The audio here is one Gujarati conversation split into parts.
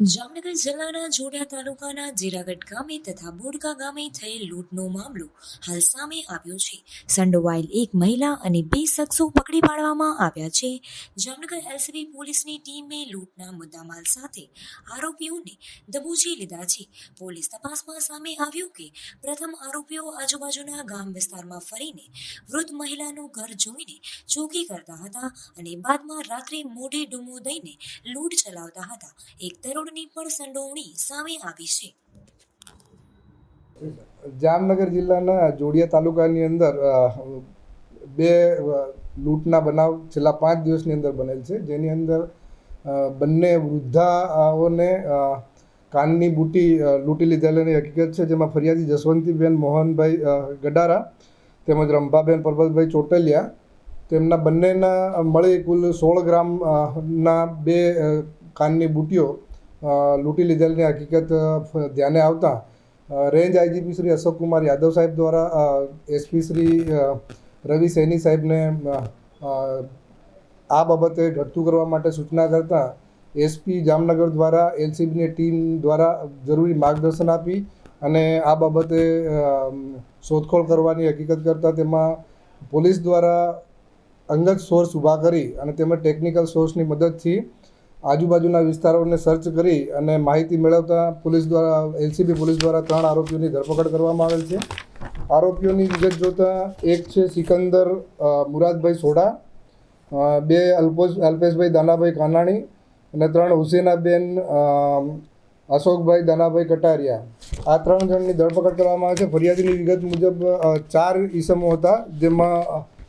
જામનગર જિલ્લાના જોડિયા તાલુકાના જીરાગઢ ગામે તથા બોડકા ગામે થયેલ લૂંટનો મામલો હાલ સામે આવ્યો છે. સંડોવાયેલ એક મહિલા અને બે શખ્સો પકડી પાડવામાં આવ્યા છે. જામનગર એલસીબી પોલીસની ટીમે લૂંટના મુદ્દામાલ સાથે આરોપીઓને દબોચી લીધા છે. પોલીસ તપાસમાં સામે આવ્યું કે પ્રથમ આરોપીઓ આજુબાજુના ગામ વિસ્તારમાં ફરીને વૃદ્ધ મહિલાનું ઘર જોઈને ચોકી કરતા હતા અને બાદમાં રાત્રે મોઢે ડૂમો દઈને લૂંટ ચલાવતા હતા. એક તરુણની પણ સંડોવણી સામે આવી છે. જામનગર જિલ્લાના જોડિયા તાલુકાની અંદર બે લૂંટના બનાવ છેલ્લા પાંચ દિવસની અંદર બનેલ છે. જેની અંદર બંને વૃદ્ધાઓને કાનની બુટી લૂંટી લીધેલાની હકીકત છે જેમાં ફરિયાદી જસવંતીબેન મોહનભાઈ ગડારા તેમજ રંભાબેન પરબતભાઈ ચોટલિયા તેમના બંનેના મળી કુલ સોળ ગ્રામ ના બે કાનની બુટીઓ લૂંટી લીધેલની હકીકત ધ્યાને આવતા રેન્જ આઈજીપી શ્રી અશોક કુમાર યાદવ સાહેબ દ્વારા એસપી શ્રી રવિ સૈની સાહેબને આ બાબતે ઘટતું કરવા માટે સૂચના કરતા, એસપી જામનગર દ્વારા, એલસીબીની ટીમ દ્વારા જરૂરી માર્ગદર્શન આપી અને આ બાબતે શોધખોળ કરવાની હકીકત કરતાં તેમાં પોલીસ દ્વારા અંગત સોર્સ ઊભા કરી અને તેમાં ટેકનિકલ સોર્સની મદદથી આજુબાજુના વિસ્તારોને સર્ચ કરી અને માહિતી મેળવતા પોલીસ દ્વારા, એલસીબી પોલીસ દ્વારા ત્રણ આરોપીઓની ધરપકડ કરવામાં આવેલ છે. આરોપીઓની વિગત જોતા એક છે સિકંદર મુરાદભાઈ સોઢા બે અલ્પોશ, અલ્પેશભાઈ દાનાભાઈ કાનાણી અને ત્રણ હુસેનાબેન અશોકભાઈ દાનાભાઈ કટારિયા. આ ત્રણ જણની ધરપકડ કરવામાં આવે છે. ફરિયાદીની વિગત મુજબ ચાર ઈસમો હતા, જેમાં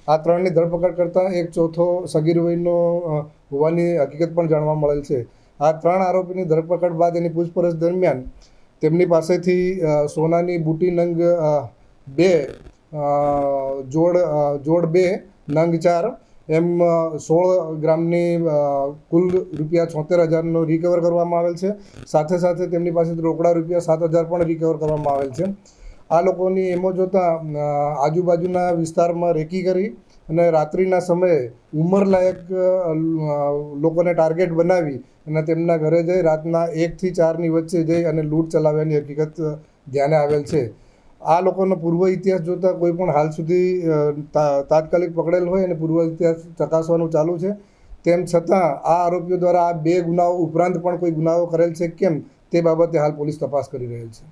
આ ત્રણની ધરપકડ કરતાં એક ચોથો સગીર વયનો હોવાની હકીકત પણ જાણવા મળેલ છે. આ ત્રણ આરોપીની ધરપકડ બાદ એની પૂછપરછ દરમિયાન તેમની પાસેથી સોનાની બુટી નંગ બે જોડ જોડ બે, નંગ ચાર, એમ સોળ ગ્રામની કુલ રૂપિયા છોતેર હજારનો રિકવર કરવામાં આવેલ છે. સાથે સાથે તેમની પાસેથી રોકડા રૂપિયા સાત હજાર પણ રિકવર કરવામાં આવેલ છે. આ લોકોની એમો જોતાં આજુબાજુના વિસ્તારમાં રેકી કરી અને રાત્રિના સમયે ઉંમરલાયક લોકોને ટાર્ગેટ બનાવી અને તેમના ઘરે જઈ રાતના એકથી ચારની વચ્ચે જઈ અને લૂંટ ચલાવવાની હકીકત ધ્યાને આવેલ છે. આ લોકોનો પૂર્વ ઇતિહાસ જોતાં કોઈ પણ હાલ સુધી તાત્કાલિક પકડેલ હોય અને પૂર્વ ઇતિહાસ ચકાસવાનું ચાલુ છે. તેમ છતાં આ આરોપીઓ દ્વારા આ બે ગુનાઓ ઉપરાંત પણ કોઈ ગુનાઓ કરેલ છે? કેમ? તે બાબતે હાલ પોલીસ તપાસ કરી રહેલ છે.